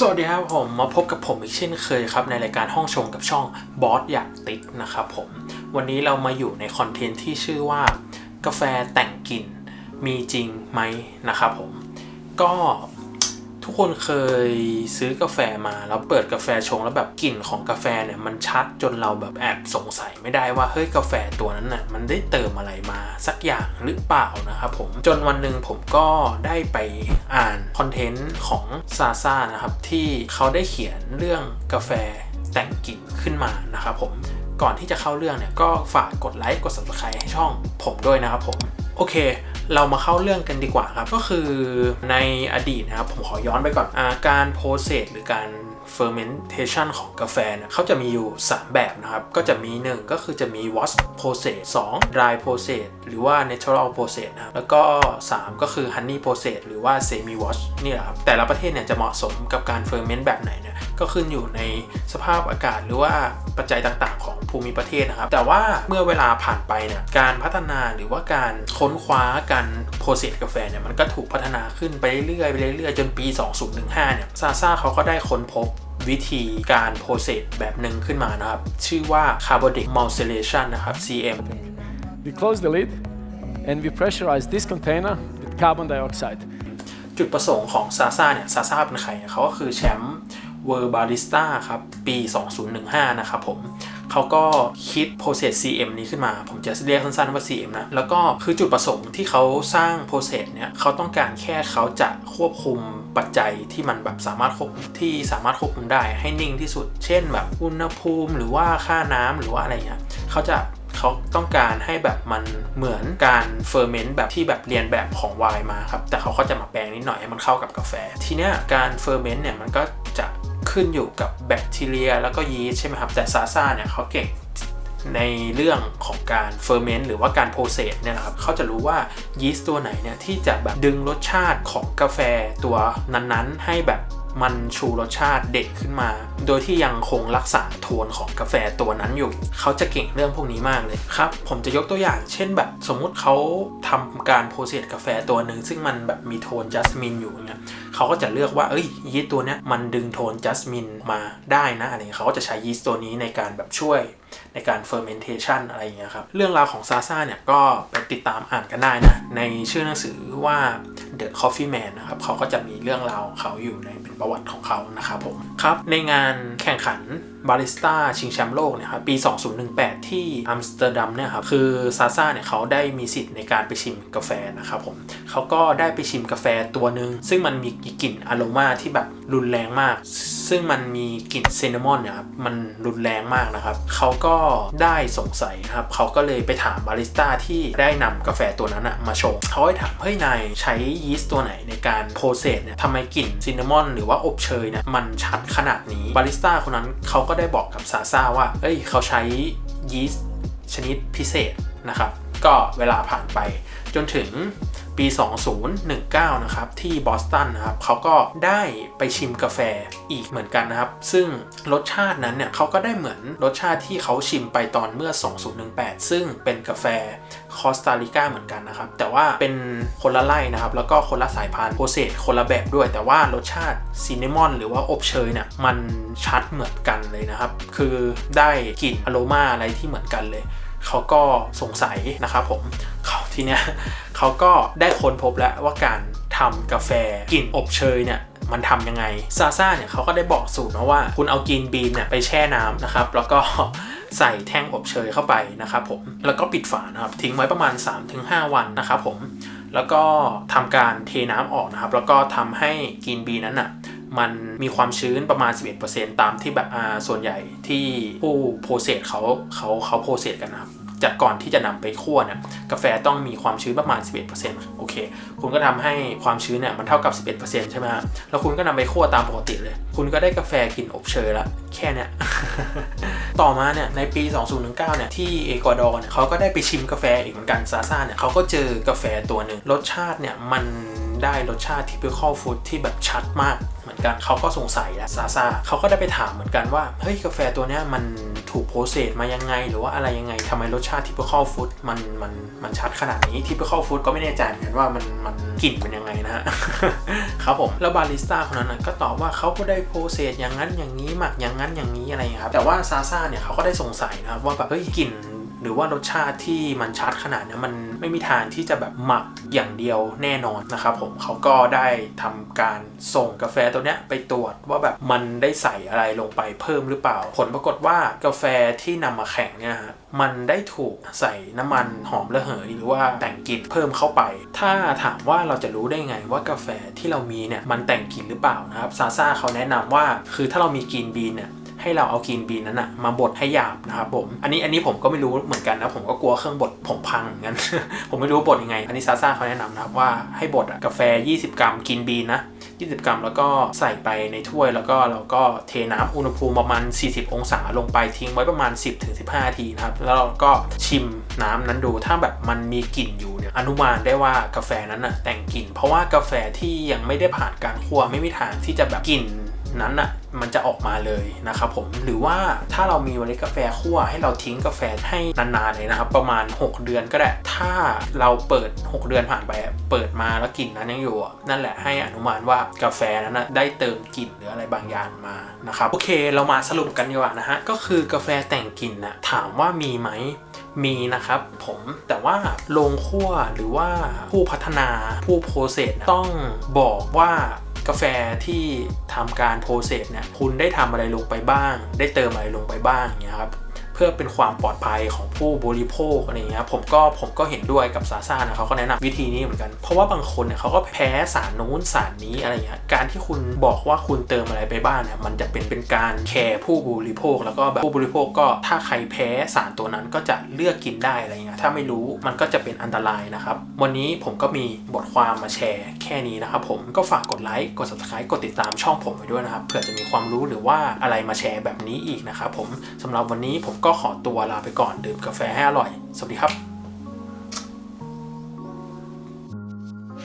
สวัสดีครับผมมาพบกับผมอีกเช่นเคยครับในรายการห้องชงกับช่องบอสอยากติดนะครับผมวันนี้เรามาอยู่ในคอนเทนต์ที่ชื่อว่า กาแฟแต่งกลิ่นมีจริงไหมนะครับผมก็ ทุกคนเคยซื้อกาแฟมาแล้วเปิดกาแฟชงแล้วแบบกลิ่นของกาแฟเนี่ยมันชัดจนเราแบบแอบสงสัยไม่ได้ว่าเฮ้ยกาแฟตัวนั้นน่ะมันได้เติมอะไรมาสักอย่างหรือเปล่านะครับผมจนวันหนึ่งผมก็ได้ไปอ่านคอนเทนต์ของซาซ่านะครับที่เขาได้เขียนเรื่องกาแฟแต่งกลิ่นขึ้นมานะครับผม ก่อนที่จะเข้าเรื่องเนี่ยก็ฝากกดไลค์กด subscribe ให้ช่องผมด้วยนะครับผม โอเค เรามาเข้าเรื่องกันดีกว่าครับ ก็คือในอดีตนะครับ ผมขอย้อนไปก่อนอาการโพสเซสหรือการ fermentation ของกาแฟเนี่ยเขาจะมีอยู่ 3 แบบนะครับ ก็จะมี 1 ก็คือจะมี wash process 2 dry process หรือว่า natural process นะครับ แล้วก็ 3 ก็คือ honey process หรือว่า semi wash นี่แหละครับ แต่ละประเทศเนี่ยจะเหมาะสมกับการ ferment แบบไหนเนี่ย ก็ขึ้นอยู่ในสภาพอากาศหรือว่าปัจจัยต่างๆ ของภูมิประเทศนะครับ แต่ว่าเมื่อเวลาผ่านไปเนี่ยการพัฒนาหรือว่าการค้นคว้าการโปรเซสกาแฟเนี่ยมันก็ถูกพัฒนาขึ้นไปเรื่อยๆไปเรื่อยๆจนปี 2015 เนี่ยซาซ่าเขาก็ได้ค้นพบวิธีการโปรเซสแบบหนึ่งขึ้นมานะครับ ชื่อว่า carbonic maltylation นะครับ CM We close the lid and we pressurize this container with carbon dioxide. จุดประสงค์ของซาซ่าเนี่ยซาซ่าเป็นใครเนี่ยเขาก็คือแชมป์ เวอร์บาริสต้าครับ ปี 2015 นะครับผมเขาก็คิด process CM นี้ขึ้นมา ผมจะเรียกสั้นๆว่า CM นะ แล้วก็คือจุดประสงค์ที่เขาสร้าง process เนี่ยเขาต้องการแค่เขาจะควบคุมปัจจัยที่มันแบบสามารถควบที่สามารถควบคุมได้ให้นิ่งที่สุด เช่นแบบอุณหภูมิหรือว่าค่าน้ำหรือว่าอะไรเงี้ยเขาจะเขาต้องการให้แบบมันเหมือนการเฟอร์เมนต์แบบที่แบบเรียนแบบของไวน์มาครับ แต่เขาก็จะมาแปลงนิดหน่อยให้มันเข้ากับกาแฟ ทีเนี้ยการเฟอร์เมนต์เนี่ยมันก็ ขึ้นอยู่กับแบคทีเรีย แล้วก็ยีสต์ใช่ไหมครับ แต่ซาซ่าเนี่ยเขาเก่งในเรื่องของการเฟอร์เมนต์หรือว่าการโปรเซสเนี่ยนะครับเขาจะรู้ว่ายีสต์ตัวไหนเนี่ยที่จะแบบดึงรสชาติของกาแฟตัวนั้นๆ ให้แบบ มันชูรสชาติเด็ดขึ้นมา โดยที่ยังคงรักษาโทนของกาแฟตัวนั้นอยู่ เขาจะเก่งเรื่องพวกนี้มากเลยครับ ผมจะยกตัวอย่าง เช่นแบบสมมุติเขาทำการโปรเซสกาแฟตัวหนึ่งซึ่งมันแบบมีโทนจัสมินอยู่เนี่ยเขาก็จะเลือกว่าเอ้ยยีสต์ตัวเนี้ยมันดึงโทนจัสมินมาได้นะอะไรเงี้ยเขาก็จะใช้ยีสต์ตัวนี้ในการแบบช่วยในการ fermentation อะไรอย่างเงี้ยครับ เรื่องราวของซาซ่าเนี่ยก็ไปติดตามอ่านกันได้นะ ในชื่อหนังสือว่า The Coffee Man นะครับเขาก็จะมีเรื่องราวเขาอยู่ในเป็นประวัติของเขานะครับผมครับในงานแข่งขันบาริสต้าชิงแชมป์โลกเนี่ยครับปี 2018 ที่อัมสเตอร์ดัมเนี่ยครับคือซาซ่าเนี่ยเขาได้มีสิทธิ์ในการไปชิมกาแฟนะครับผมเขาก็ได้ไปชิมกาแฟตัวหนึ่งซึ่งมันมีกลิ่นอโรมาที่แบบรุนแรงมาก ซึ่งมันมีกลิ่นซินนามอนเนี่ยครับมันรุนแรงมากนะครับเขาก็ได้สงสัยนะครับเขาก็เลยไปถามบาริสต้าที่ได้นำกาแฟตัวนั้นอะมาชงเขาให้ถามเฮ้ยนายใช้ยีสต์ตัวไหนในการโปรเซสเนี่ยทำไมกลิ่นซินนามอนหรือว่าอบเชยเนี่ยมันชัดขนาดนี้บาริสต้าคนนั้นเขาก็ได้บอกกับซาซาว่า เอ้ยเขาใช้ยีสต์ชนิดพิเศษนะครับ ก็เวลาผ่านไปจนถึง ปี 2019 นะครับ ที่บอสตันนะครับเขาก็ได้ไปชิมกาแฟอีกเหมือนกันนะครับ ซึ่งรสชาตินั้นเนี่ยเขาก็ได้เหมือนรสชาติที่เขาชิมไปตอนเมื่อ 2018 ซึ่งเป็นกาแฟคอสตาริกาเหมือนกันนะครับ แต่ว่าเป็นคนละไล่นะครับ แล้วก็คนละสายพันธุ์โปรเซสคนละแบบด้วย แต่ว่ารสชาติซินนามอนหรือว่าอบเชยเนี่ยมันชัดเหมือนกันเลยนะครับ คือได้กลิ่นอโรมาอะไรที่เหมือนกันเลย เขาก็สงสัยนะครับผมเขาทีเนี้ยเขาก็ได้ค้นพบแล้วว่าการทำกาแฟกลิ่นอบเชยเนี่ยมันทำยังไงซาซ่าเนี่ยเขาก็ได้บอกสูตรมาว่า คุณเอากรีนบีนเนี่ยไปแช่น้ำนะครับ แล้วก็ใส่แท่งอบเชยเข้าไปนะครับผม แล้วก็ปิดฝานะครับ ทิ้งไว้ประมาณ 3-5 วันนะครับผม แล้วก็ทำการเทน้ำออกนะครับ แล้วก็ทำให้กรีนบีนั้นอะ มันมีความชื้นประมาณ 11%ตามที่แบบอาส่วนใหญ่ที่ผู้โปรเซสเขาเขาเขาโปรเซสกันนะครับจากก่อนที่จะนำไปคั่วเนี่ยกาแฟต้องมีความชื้นประมาณ 11%โอเค คุณก็ทำให้ความชื้นเนี่ยมันเท่ากับ 11%ใช่ไหมฮะแล้วคุณก็นำไปคั่วตามปกติเลย คุณก็ได้กาแฟกลิ่นอบเชยละแค่เนี้ยต่อมาเนี่ยในปี 2019 เนี่ยที่เอกวาดอร์เนี่ยเขาก็ได้ไปชิมกาแฟอีกเหมือนกันซาซ่าเนี่ยเขาก็เจอกาแฟตัวหนึ่งรสชาติเนี่ยมัน ได้รสชาติ typical food ที่แบบชัดมาก เหมือนกันเขาก็สงสัยแหละซาซาเขาก็ได้ไปถามเหมือนกันว่า เฮ้ยกาแฟตัวเนี้ยมันถูกโปรเซสมายังไง หรือว่าอะไรยังไงทำไมรสชาติ typical food มันมันมันชัดขนาดนี้ typical food ก็ไม่แน่ใจเหมือนกันว่ามันมันกลิ่นเป็นยังไงนะฮะครับผมแล้วบาริสต้าคนนั้นก็ตอบว่าเขาก็ได้โปรเซสอย่างนั้นอย่างนี้หมักอย่างนั้นอย่างนี้อะไรครับแต่ว่าซาซาเนี่ยเขาก็ได้สงสัยนะครับว่าแบบเฮ้ยกลิ่น หรือว่ารสชาติที่มันชัดขนาดนี้มันไม่มีทางที่จะแบบหมักอย่างเดียวแน่นอนนะครับผมเขาก็ได้ทำการส่งกาแฟตัวเนี้ยไปตรวจว่าแบบมันได้ใส่อะไรลงไปเพิ่มหรือเปล่า ผลปรากฏว่ากาแฟที่นำมาแข่งเนี่ยฮะมันได้ถูกใส่น้ำมันหอมระเหยหรือว่าแต่งกลิ่นเพิ่มเข้าไป ถ้าถามว่าเราจะรู้ได้ไงว่ากาแฟที่เรามีเนี่ยมันแต่งกลิ่นหรือเปล่านะครับซาซาเขาแนะนำว่าคือถ้าเรามีกรีนบีนเนี่ย ให้เราเอากรีนบีนนั้นอะมาบดให้หยาบนะครับผม อันนี้อันนี้ผมก็ไม่รู้เหมือนกันนะ ผมก็กลัวเครื่องบดผมพังเหมือนกัน ผมไม่รู้บดยังไง อันนี้ซาซ่าเขาแนะนำนะครับว่าให้บดกาแฟ 20 กรัมกรีนบีนนะ20 กรัมแล้วก็ใส่ไปในถ้วยแล้วก็เราก็เทน้ำอุณหภูมิประมาณ 40 องศาลงไปทิ้งไว้ประมาณ 10-15นาทีนะครับ แล้วเราก็ชิมน้ำนั้นดูถ้าแบบมันมีกลิ่นอยู่เนี่ยอนุมานได้ว่ากาแฟนั้นอะแต่งกลิ่น เพราะว่ากาแฟที่ยังไม่ได้ผ่านการคั่วไม่มีทางที่จะแบบกลิ่น นั้นอะมันจะออกมาเลยนะครับผมหรือว่าถ้าเรามีเมล็ดกาแฟคั่วให้เราทิ้งกาแฟให้นานๆเลยนะครับ ประมาณ 6 เดือนก็ได้ ถ้าเราเปิด 6 เดือนผ่านไปเปิดมาแล้วกลิ่นนั้นยังอยู่ นั่นแหละให้อนุมานว่ากาแฟนั้นนะได้เติมกลิ่นหรืออะไรบางอย่างมานะครับโอเค เรามาสรุปกันดีกว่านะฮะก็คือกาแฟแต่งกลิ่นนะถามว่ามีไหมมีนะครับผมแต่ว่าโรงคั่วหรือว่าผู้พัฒนาผู้โปรเซสต้องบอกว่า กาแฟที่ทำการโปรเซสเนี่ยคุณได้ทำอะไรลงไปบ้าง ได้เติมอะไรลงไปบ้างอย่างเงี้ยครับ พื่อเป็นความปลอดภัยของผู้บริโภคอะไรเงี้ยผมก็ผมก็เห็นด้วยกับซาซ่านะเขาก็แนะนำวิธีนี้เหมือนกัน เพราะว่าบางคนเนี่ยเขาก็แพ้สารนู้นสารนี้อะไรเงี้ยการที่คุณบอกว่าคุณเติมอะไรไปบ้างเนี่ยมันจะเป็นเป็นการแคร์ผู้บริโภค แล้วก็แบบผู้บริโภคก็ถ้าใครแพ้สารตัวนั้นก็จะเลือกกินได้อะไรเงี้ยถ้าไม่รู้มันก็จะเป็นอันตรายนะครับ วันนี้ผมก็มีบทความมาแชร์แค่นี้นะครับผมก็ฝากกดไลค์กด subscribe กดติดตามช่องผมไว้ด้วยนะครับเผื่อจะมีความรู้หรือว่าอะไรมาแชร์แบบนี้อีกนะครับผมสำหรับวันนี้ผมก็ขอตัวลาไปก่อนดื่มกาแฟให้อร่อย สวัสดีครับ